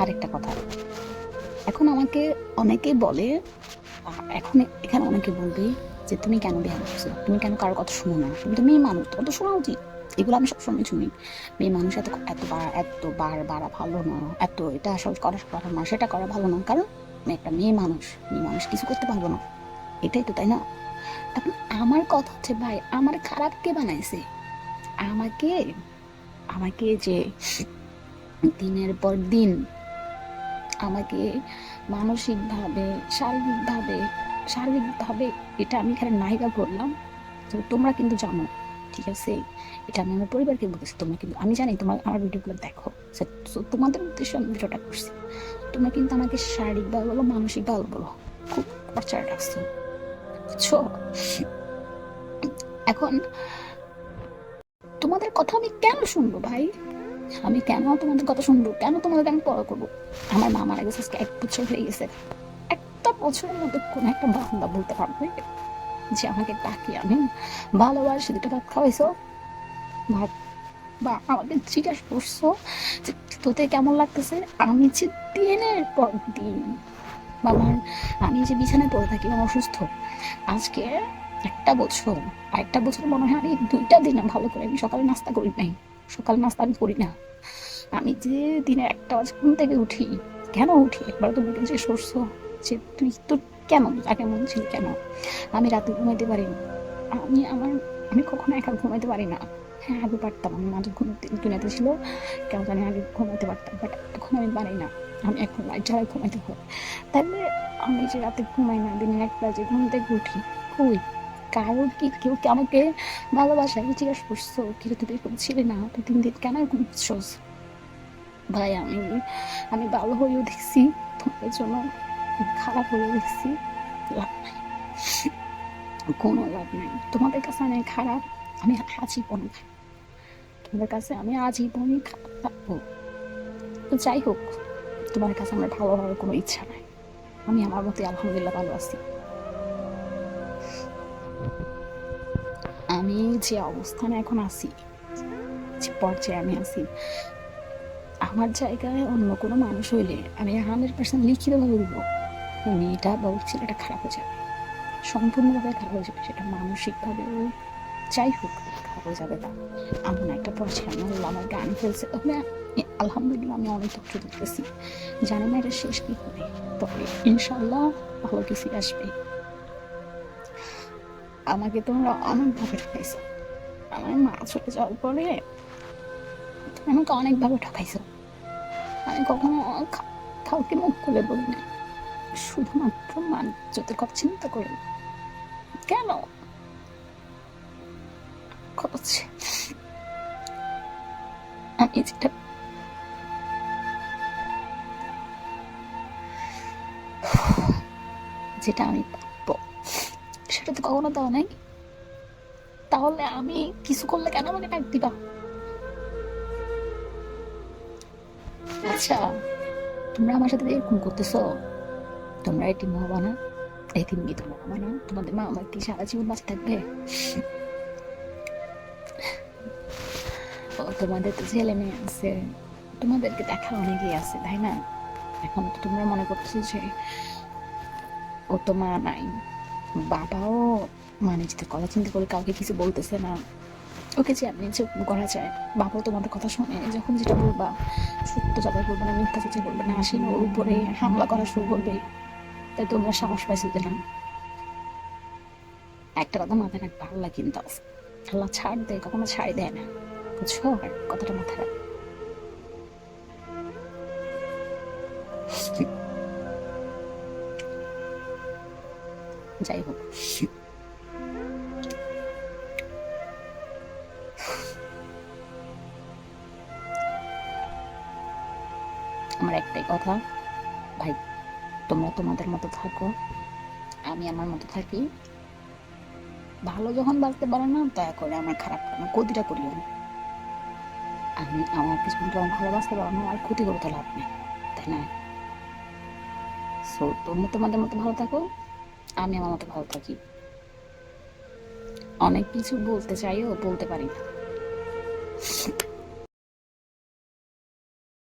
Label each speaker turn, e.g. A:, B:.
A: আরেকটা কথা। এখন আমাকে অনেকে বলে, এখন এখানে অনেকে বলবে যে, তুমি কেন বিহার করছ? তুমি কেন কারোর কথা শুনো না? তুমি তো মেয়ে মানুষ তো শোনা উচিত। এগুলো আমি সবসময় শুনি। মেয়ে মানুষ এত এত বার এত বার বাড়া ভালো না, এত এটা সব করা ভালো না, সেটা করা ভালো না। কারণ একটা মেয়ে মানুষ মেয়ে মানুষ কিছু করতে পারব না। এটাই তো, তাই না? এখন আমার কথা হচ্ছে, ভাই, আমার খারাপ কে বানাইছে? আমাকে আমাকে যে দিনের পর দিন আমাকে মানসিকভাবে, শারীরিকভাবে শারীরিকভাবে এটা আমি এখানে নায়িকা করলাম। তো তোমরা কিন্তু জানো, ঠিক আছে? এটা আমি আমার পরিবারকে বলতেছি, তোমরা কিন্তু, আমি জানি তোমার, আমার ভিডিওগুলো দেখো। So তোমাদের উদ্দেশ্যে আমি ভিডিওটা করছি। তোমরা কিন্তু আমাকে শারীরিকভাবে বলো, মানসিকভাবে বলো, খুব টর্চার রাখছো বুঝছ? এখন তোমাদের কথা আমি কেন শুনব ভাই? আমি কেন তোমাদের কথা শুনব? কেন তোমাদের আমি পড়া করব? আমার মা মারা গেছে আজকে এক বছর হয়ে গেছে। একটা বছরের মধ্যে কোনো একটা বান্দা বলতে পারবে? যে আমাকে ডাকি, আমি ভালোবাসি, দুটো ভাত খাওয়াইছো? ভাত বা আমাকে জিজ্ঞাসা করছ যে তোদের কেমন লাগতেছে? আমি যে দিনের পর দিন বা আমি যে বিছানায় পড়ে থাকি, আমি অসুস্থ। আজকে একটা বছর আর একটা বছর মনে হয় আমি দুইটা দিন ভালো করে আমি সকালে নাস্তা করি নাই। সকালে নাস্তা আমি করি না। আমি যে দিনে একটা বাজে ঘুম থেকে উঠি, কেন উঠি? একবার তো বলে যে সরষ যে তুই তো কেন তাকে মন ছিল কেন? আমি রাতে ঘুমাইতে পারি না। আমি আমার, আমি কখনো একা ঘুমাইতে পারি না। হ্যাঁ আগে পারতাম আমি মাঝে ঘুমাতে দুনিয়াতে ছিল, কেন জানি আগে ঘুমাইতে পারতাম বাট এখন আমি পারি না। আমি এখন লাইট ছাড়াই ঘুমাইতে হয়। তাহলে আমি যে রাতে ঘুমাই না দিনে এক বাজে ঘুম থেকে উঠি, কই? কারোর কি কেউ কি আমাকে ভালোবাসা? জিজ্ঞাসা করছ কি তুই এরকম ছিলি না? তুই তিন দিন কেন এরকম করছোস? ভাই, আমি আমি ভালো হয়েও দেখছি, তোমাদের জন্য খারাপ হয়েও দেখছি। লাভ নাই। কোনো লাভ নাই। তোমাদের কাছে আমি খারাপ, আমি আজীবন তোমাদের কাছে আমি আজীবনই খারাপ। থাকব তো যাই হোক তোমার কাছে আমার ভালো হওয়ার কোনো ইচ্ছা নাই। আমি আমার মতে আলহামদুলিল্লাহ ভালো আছি। আমি যে অবস্থানে এখন আছি, যে পর্যায়ে আমি আছি, আমার জায়গায় অন্য কোনো মানুষ হইলে আমি হান্ড্রেড পার্সেন্ট লিখিতভাবে দিব মেয়েটা বা ওই ছেলেটা খারাপ হয়ে যাবে, সম্পূর্ণভাবে খারাপ হয়ে যাবে, সেটা মানসিকভাবে যাই হোক, খারাপ হয়ে যাবে না এমন একটা পর্যায়ে আমি আল্লাহ আমার গান ফেলছে। তবে আলহামদুলিল্লাহ আমি অনেক ধৈর্য ধরতেছি জানি না এটা শেষ কী হবে তবে ইনশাল্লাহ ভালো কিছু আসবে। আমাকে তোমরা অনেকভাবে ঠকাইছো। আমার মা চলে যাওয়ার পরে তুমি আমাকে অনেকভাবে ঠকাইছো। আমি কখনো কাউকে মুখ খুলে বলি না শুধুমাত্র মানিজ্যতের কথা চিন্তা করে কেন? আমি যেটা যেটা আমি সেটা তো কখনো দাও নাই, তাহলে আমি কিছু করলে কেন আমাকে ডাক দিবা? আচ্ছা তোমরা আমার সাথে এরকম করতেছো? তোমরা এটি হবা না এতিম কি তোমরা হবা না? তোমাদের মা আমার কি সারা জীবন বাঁচে থাকবে? তোমাদের তো ছেলে মেয়ে আছে, তোমাদেরকে দেখা অনেকেই আছে, তাই না? এখন তো তোমরা মনে করতেছো যে ও তো মা নাই। বাবাও মানে যদি কথা চিন্তা করে কাউকে কিছু বলতেছে না। ওকে যে আপনি যে করা যায়, বাবাও তোমাদের কথা শুনে, যখন যেটা বলবা, সত্য যাচাই করবে না, মিথ্যা যাচাই করবে না আসেন ওর উপরে হামলা করা শুরু করবে। তাই তোমরা সাহস পাইছো না। একটা কথা মাথায় রাখবে, আল্লাহ কিন্তু। আল্লাহ ছাড় দেয়, কখনো ছাড় দেয় না। বুঝছ? আর কথাটা মাথায় রাখবে। যাই হোক। আমার একটাই কথা, ভাই, তোমরা তোমাদের মতো থাকো, আমি আমার মতো থাকি। ভালো যখন বাঁচতে পারে না, দয়া করে আমার খারাপ কোনো ক্ষতিটা করিও না। আমি আমার কিছু যখন ভালোবাসতে পারো না, আর ক্ষতি করতে লাভ নেই তাই না? সো তোমরা তোমাদের মতো ভালো থাকো। আমি আমার মতো ভালো থাকি। অনেক কিছু বলতে চাইও বলতে পারি না।